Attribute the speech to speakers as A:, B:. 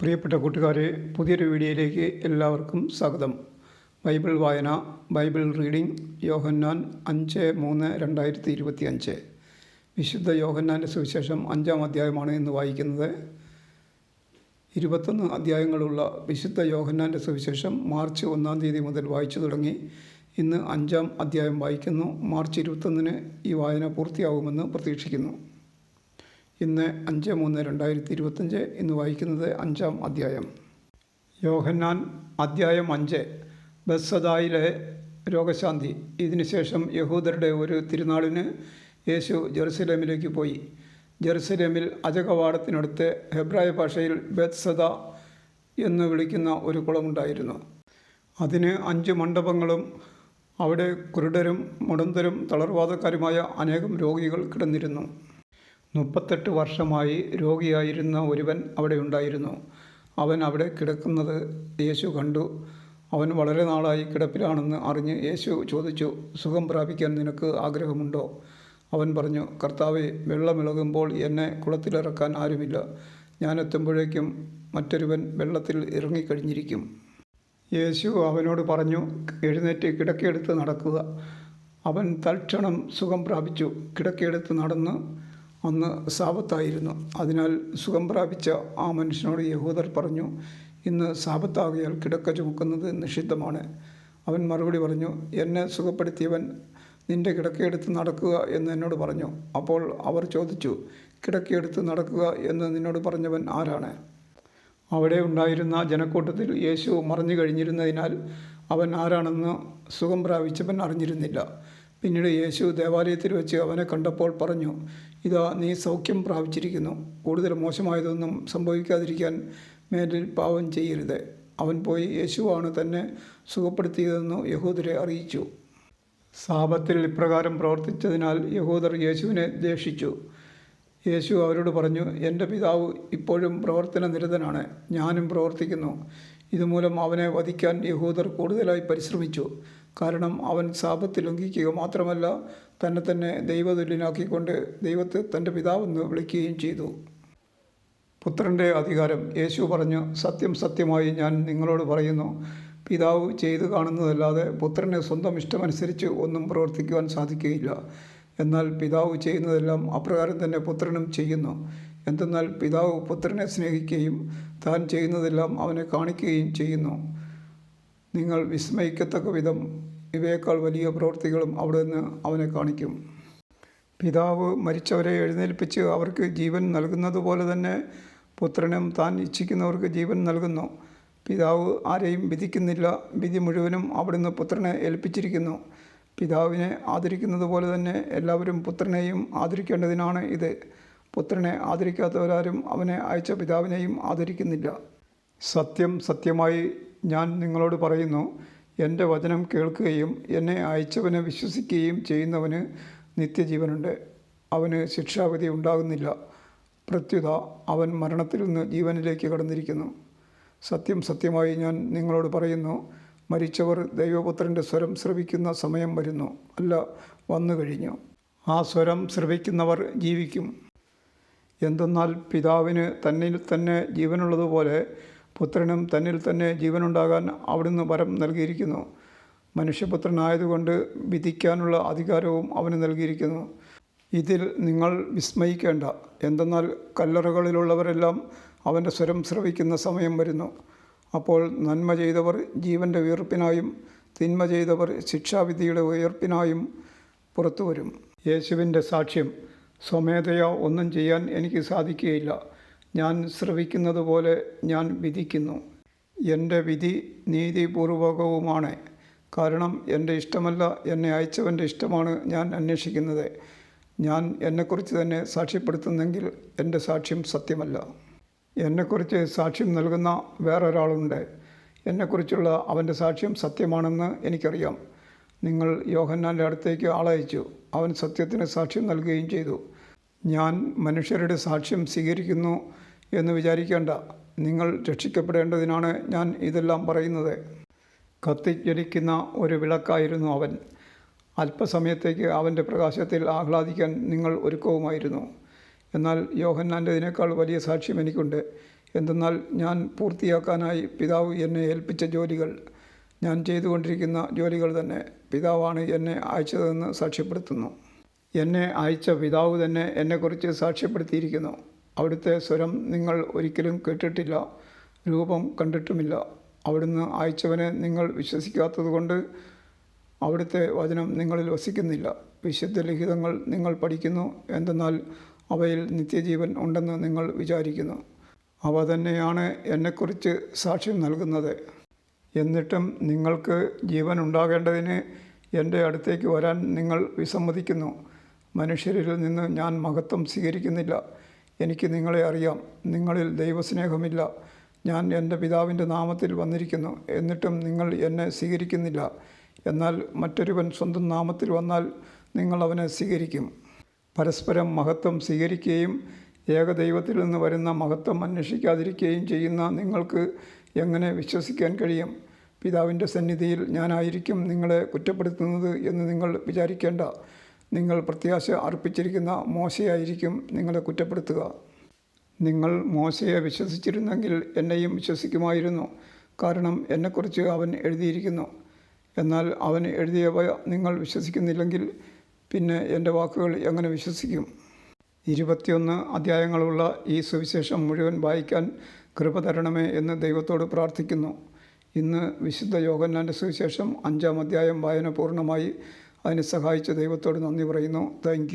A: പ്രിയപ്പെട്ട കൂട്ടുകാരെ പുതിയൊരു വീഡിയോയിലേക്ക് എല്ലാവർക്കും സ്വാഗതം. ബൈബിൾ വായന ബൈബിൾ റീഡിംഗ് യോഹന്നാൻ അഞ്ച് മൂന്ന് രണ്ടായിരത്തി ഇരുപത്തി അഞ്ച് വിശുദ്ധ യോഹന്നാന്റെ സുവിശേഷം അഞ്ചാം അധ്യായമാണ് ഇന്ന് വായിക്കുന്നത്. ഇരുപത്തൊന്ന് അധ്യായങ്ങളുള്ള വിശുദ്ധ യോഹന്നാന്റെ സുവിശേഷം മാർച്ച് ഒന്നാം തീയതി മുതൽ വായിച്ചു തുടങ്ങി. ഇന്ന് അഞ്ചാം അധ്യായം വായിക്കുന്നു. മാർച്ച് ഇരുപത്തൊന്നിന് ഈ വായന പൂർത്തിയാകുമെന്ന് പ്രതീക്ഷിക്കുന്നു. ഇന്ന് അഞ്ച് മൂന്ന് രണ്ടായിരത്തി ഇരുപത്തഞ്ച് ഇന്ന് വായിക്കുന്നത് അഞ്ചാം അധ്യായം. യോഹന്നാൻ അധ്യായം അഞ്ച് ബസ്സദായിലെ രോഗശാന്തി. ഇതിനുശേഷം യഹൂദരുടെ ഒരു തിരുനാളിന് യേശു ജെറുസലേമിലേക്ക് പോയി. ജെറുസലേമിൽ അജകവാടത്തിനടുത്ത് ഹെബ്രായ ഭാഷയിൽ ബത്സദ എന്ന് വിളിക്കുന്ന ഒരു കുളമുണ്ടായിരുന്നു. അതിന് അഞ്ച് മണ്ഡപങ്ങളും അവിടെ കുരുടരും മുടന്തരും തളർവാദക്കാരുമായ അനേകം രോഗികൾ കിടന്നിരുന്നു. മുപ്പത്തെട്ട് വർഷമായി രോഗിയായിരുന്ന ഒരുവൻ അവിടെ ഉണ്ടായിരുന്നു. അവൻ അവിടെ കിടക്കുന്നത് യേശു കണ്ടു. അവൻ വളരെ നാളായി കിടപ്പിലാണെന്ന് അറിഞ്ഞ് യേശു ചോദിച്ചു സുഖം പ്രാപിക്കാൻ നിനക്ക് ആഗ്രഹമുണ്ടോ? അവൻ പറഞ്ഞു കർത്താവെ വെള്ളമിളകുമ്പോൾ എന്നെ കുളത്തിലിറക്കാൻ ആരുമില്ല. ഞാൻ എത്തുമ്പോഴേക്കും മറ്റൊരുവൻ വെള്ളത്തിൽ ഇറങ്ങിക്കഴിഞ്ഞിരിക്കും. യേശു അവനോട് പറഞ്ഞു എഴുന്നേറ്റ് കിടക്കയെടുത്ത് നടക്കുക. അവൻ തൽക്ഷണം സുഖം പ്രാപിച്ചു. കിടക്കയെടുത്ത് നടന്ന് അന്ന് സാപത്തായിരുന്നു അതിനാൽ സുഖം പ്രാപിച്ച ആ മനുഷ്യനോട് യഹൂദർ പറഞ്ഞു ഇന്ന് സാപത്താകിയാൽ കിടക്ക ചുമക്കുന്നത് നിഷിദ്ധമാണ്. അവൻ മറുപടി പറഞ്ഞു എന്നെ സുഖപ്പെടുത്തിയവൻ നിന്റെ കിടക്കയെടുത്ത് നടക്കുക എന്ന് എന്നോട് പറഞ്ഞു. അപ്പോൾ അവർ ചോദിച്ചു കിടക്കയെടുത്ത് നടക്കുക എന്ന് നിന്നോട് പറഞ്ഞവൻ ആരാണ്? അവിടെ ഉണ്ടായിരുന്ന ജനക്കൂട്ടത്തിൽ യേശു മറഞ്ഞു കഴിഞ്ഞിരുന്നതിനാൽ അവൻ ആരാണെന്ന് സുഖം പ്രാപിച്ചവൻ അറിഞ്ഞിരുന്നില്ല. പിന്നീട് യേശു ദേവാലയത്തിൽ വെച്ച് അവനെ കണ്ടപ്പോൾ പറഞ്ഞു ഇതാ നീ സൗഖ്യം പ്രാപിച്ചിരിക്കുന്നു. കൂടുതൽ മോശമായതൊന്നും സംഭവിക്കാതിരിക്കാൻ മേലിൽ പാവം ചെയ്യരുത്. അവൻ പോയി യേശുവാണ് തന്നെ സുഖപ്പെടുത്തിയതെന്ന് യഹൂദരെ അറിയിച്ചു. സാപത്തിൽ ഇപ്രകാരം പ്രവർത്തിച്ചതിനാൽ യഹൂദർ യേശുവിനെ ദേഷിച്ചു യേശു അവരോട് പറഞ്ഞു എന്റെ പിതാവ് ഇപ്പോഴും പ്രവർത്തന നിരതനാണ് ഞാനും പ്രവർത്തിക്കുന്നു. ഇതുമൂലം അവനെ വധിക്കാൻ യഹൂദർ കൂടുതലായി പരിശ്രമിച്ചു. കാരണം അവൻ സാപത്ത് ലംഘിക്കുക മാത്രമല്ല തന്നെ തന്നെ ദൈവതുല്യനാക്കിക്കൊണ്ട് ദൈവത്തെ തന്റെ പിതാവെന്ന് വിളിക്കുകയും ചെയ്തു. പുത്രന്റെ അധികാരം യേശു പറഞ്ഞു സത്യം സത്യമായി ഞാൻ നിങ്ങളോട് പറയുന്നു പിതാവ് ചെയ്തു കാണുന്നതല്ലാതെ പുത്രന് സ്വന്തം ഇഷ്ടമനുസരിച്ച് ഒന്നും പ്രവർത്തിക്കുവാൻ സാധിക്കുകയില്ല. എന്നാൽ പിതാവ് ചെയ്യുന്നതെല്ലാം അപ്രകാരം തന്നെ പുത്രനും ചെയ്യുന്നു. എന്തെന്നാൽ പിതാവ് പുത്രനെ സ്നേഹിക്കുകയും താൻ ചെയ്യുന്നതെല്ലാം അവനെ കാണിക്കുകയും ചെയ്യുന്നു. നിങ്ങൾ വിസ്മയിക്കത്തക്ക വിധം ഇവയേക്കാൾ വലിയ പ്രവൃത്തികളും അവിടെ നിന്ന് അവനെ കാണിക്കും. പിതാവ് മരിച്ചവരെ എഴുന്നേൽപ്പിച്ച് അവർക്ക് ജീവൻ നൽകുന്നത് പോലെ തന്നെ പുത്രനും താൻ ഇച്ഛിക്കുന്നവർക്ക് ജീവൻ നൽകുന്നു. പിതാവ് ആരെയും വിധിക്കുന്നില്ല. വിധി മുഴുവനും അവിടുന്ന് പുത്രനെ ഏൽപ്പിച്ചിരിക്കുന്നു. പിതാവിനെ ആദരിക്കുന്നത് പോലെ തന്നെ എല്ലാവരും പുത്രനെയും ആദരിക്കേണ്ടതിനാണ് ഇത്. പുത്രനെ ആദരിക്കാത്തവരാരും അവനെ അയച്ച പിതാവിനെയും ആദരിക്കുന്നില്ല. സത്യം സത്യമായി ഞാൻ നിങ്ങളോട് പറയുന്നു എന്റെ വചനം കേൾക്കുകയും എന്നെ അയച്ചവനെ വിശ്വസിക്കുകയും ചെയ്യുന്നവന് നിത്യജീവനുണ്ട്. അവന് ശിക്ഷാവിധി ഉണ്ടാകുന്നില്ല. പ്രത്യുത അവൻ മരണത്തിൽ നിന്ന് ജീവനിലേക്ക് കടന്നിരിക്കുന്നു. സത്യം സത്യമായി ഞാൻ നിങ്ങളോട് പറയുന്നു മരിച്ചവർ ദൈവപുത്രന്റെ സ്വരം ശ്രവിക്കുന്ന സമയം വരുന്നു. അല്ല വന്നു കഴിഞ്ഞു ആ സ്വരം ശ്രവിക്കുന്നവർ ജീവിക്കും. എന്തെന്നാൽ പിതാവിന് തന്നിൽ തന്നെ ജീവനുള്ളതുപോലെ പുത്രനും തന്നിൽ തന്നെ ജീവനുണ്ടാകാൻ അവിടുന്ന് വരം നൽകിയിരിക്കുന്നു. മനുഷ്യപുത്രനായതുകൊണ്ട് വിധിക്കാനുള്ള അധികാരവും അവന് നൽകിയിരിക്കുന്നു. ഇതിൽ നിങ്ങൾ വിസ്മയിക്കേണ്ട. എന്തെന്നാൽ കല്ലറകളിലുള്ളവരെല്ലാം അവന്റെ സ്വരം ശ്രവിക്കുന്ന സമയം വരുന്നു. അപ്പോൾ നന്മ ചെയ്തവർ ജീവന്റെ ഉയർപ്പിനായും തിന്മ ചെയ്തവർ ശിക്ഷാവിധിയുടെ ഉയർപ്പിനായും പുറത്തു വരും. യേശുവിന്റെ സാക്ഷ്യം സ്വമേധയാ ഒന്നും ചെയ്യാൻ എനിക്ക് സാധിക്കുകയില്ല. ഞാൻ ശ്രവിക്കുന്നത് പോലെ ഞാൻ വിധിക്കുന്നു. എന്റെ വിധി നീതിപൂർവകവുമാണ്. കാരണം എന്റെ ഇഷ്ടമല്ല എന്നെ അയച്ചവന്റെ ഇഷ്ടമാണ് ഞാൻ അന്വേഷിക്കുന്നത്. ഞാൻ എന്നെക്കുറിച്ച് തന്നെ സാക്ഷ്യപ്പെടുത്തുന്നെങ്കിൽ എന്റെ സാക്ഷ്യം സത്യമല്ല. എന്നെക്കുറിച്ച് സാക്ഷ്യം നൽകുന്ന വേറൊരാളുണ്ട്. എന്നെക്കുറിച്ചുള്ള അവന്റെ സാക്ഷ്യം സത്യമാണെന്ന് എനിക്കറിയാം. നിങ്ങൾ യോഹന്നാന്റെ അടുത്തേക്ക് ആളയച്ചു. അവൻ സത്യത്തിന് സാക്ഷ്യം നൽകുകയും ചെയ്തു. ഞാൻ മനുഷ്യരുടെ സാക്ഷ്യം സ്വീകരിക്കുന്നു എന്ന് വിചാരിക്കേണ്ട. നിങ്ങൾ രക്ഷിക്കപ്പെടേണ്ടതിനാണ് ഞാൻ ഇതെല്ലാം പറയുന്നത്. കത്തിജ്വലിക്കുന്ന ഒരു വിളക്കായിരുന്നു അവൻ. അല്പസമയത്തേക്ക് അവന്റെ പ്രകാശത്തിൽ ആഹ്ലാദിക്കാൻ നിങ്ങൾ ഒരുക്കവുമായിരുന്നു. എന്നാൽ യോഹന്നാന്റെതിനേക്കാൾ വലിയ സാക്ഷ്യം എനിക്കുണ്ട്. എന്തെന്നാൽ ഞാൻ പൂർത്തിയാക്കാനായി പിതാവ് എന്നെ ഏൽപ്പിച്ച ജോലികൾ ഞാൻ ചെയ്തുകൊണ്ടിരിക്കുന്ന ജോലികൾ തന്നെ പിതാവാണ് എന്നെ അയച്ചതെന്ന് സാക്ഷ്യപ്പെടുത്തുന്നു. എന്നെ അയച്ച പിതാവ് തന്നെ എന്നെക്കുറിച്ച് സാക്ഷ്യപ്പെടുത്തിയിരിക്കുന്നു. അവിടുത്തെ സ്വരം നിങ്ങൾ ഒരിക്കലും കേട്ടിട്ടില്ല രൂപം കണ്ടിട്ടുമില്ല. അവിടുന്ന് അയച്ചവനെ നിങ്ങൾ വിശ്വസിക്കാത്തതുകൊണ്ട് അവിടുത്തെ വചനം നിങ്ങളിൽ വസിക്കുന്നില്ല. വിശുദ്ധ ലിഖിതങ്ങൾ നിങ്ങൾ പഠിക്കുന്നു എന്തെന്നാൽ അവയിൽ നിത്യജീവൻ ഉണ്ടെന്ന് നിങ്ങൾ വിചാരിക്കുന്നു. അവ തന്നെയാണ് എന്നെക്കുറിച്ച് സാക്ഷ്യം നൽകുന്നത്. എന്നിട്ടും നിങ്ങൾക്ക് ജീവൻ ഉണ്ടാകേണ്ടതിന് എന്റെ അടുത്തേക്ക് വരാൻ നിങ്ങൾ വിസമ്മതിക്കുന്നു. മനുഷ്യരിൽ നിന്ന് ഞാൻ മഹത്വം സ്വീകരിക്കുന്നില്ല. എനിക്ക് നിങ്ങളെ അറിയാം. നിങ്ങളിൽ ദൈവസ്നേഹമില്ല. ഞാൻ എന്റെ പിതാവിന്റെ നാമത്തിൽ വന്നിരിക്കുന്നു. എന്നിട്ടും നിങ്ങൾ എന്നെ സ്വീകരിക്കുന്നില്ല. എന്നാൽ മറ്റൊരുവൻ സ്വന്തം നാമത്തിൽ വന്നാൽ നിങ്ങൾ അവനെ സ്വീകരിക്കും. പരസ്പരം മഹത്വം സ്വീകരിക്കുകയും ഏകദൈവത്തിൽ നിന്ന് വരുന്ന മഹത്വം അന്വേഷിക്കാതിരിക്കുകയും ചെയ്യുന്ന നിങ്ങൾക്ക് എങ്ങനെ വിശ്വസിക്കാൻ കഴിയും? പിതാവിന്റെ സന്നിധിയിൽ ഞാനായിരിക്കും നിങ്ങളെ കുറ്റപ്പെടുത്തുന്നത് എന്ന് നിങ്ങൾ വിചാരിക്കേണ്ട. നിങ്ങൾ പ്രത്യാശ അർപ്പിച്ചിരിക്കുന്ന മോശയായിരിക്കും നിങ്ങളെ കുറ്റപ്പെടുത്തുക. നിങ്ങൾ മോശയെ വിശ്വസിച്ചിരുന്നെങ്കിൽ എന്നെയും വിശ്വസിക്കുമായിരുന്നു. കാരണം എന്നെക്കുറിച്ച് അവൻ എഴുതിയിരിക്കുന്നു. എന്നാൽ അവൻ എഴുതിയവ നിങ്ങൾ വിശ്വസിക്കുന്നില്ലെങ്കിൽ പിന്നെ എന്റെ വാക്കുകൾ എങ്ങനെ വിശ്വസിക്കും? ഇരുപത്തിയൊന്ന് അധ്യായങ്ങളുള്ള ഈ സുവിശേഷം മുഴുവൻ വായിക്കാൻ കൃപ തരണമേ എന്ന് ദൈവത്തോട് പ്രാർത്ഥിക്കുന്നു. ഇന്ന് വിശുദ്ധ യോഗന്നാന്റെ സുവിശേഷം അഞ്ചാം അധ്യായം വായന പൂർണമായി. അതിനെ സഹായിച്ച ദൈവത്തോട് നന്ദി പറയുന്നു. താങ്ക്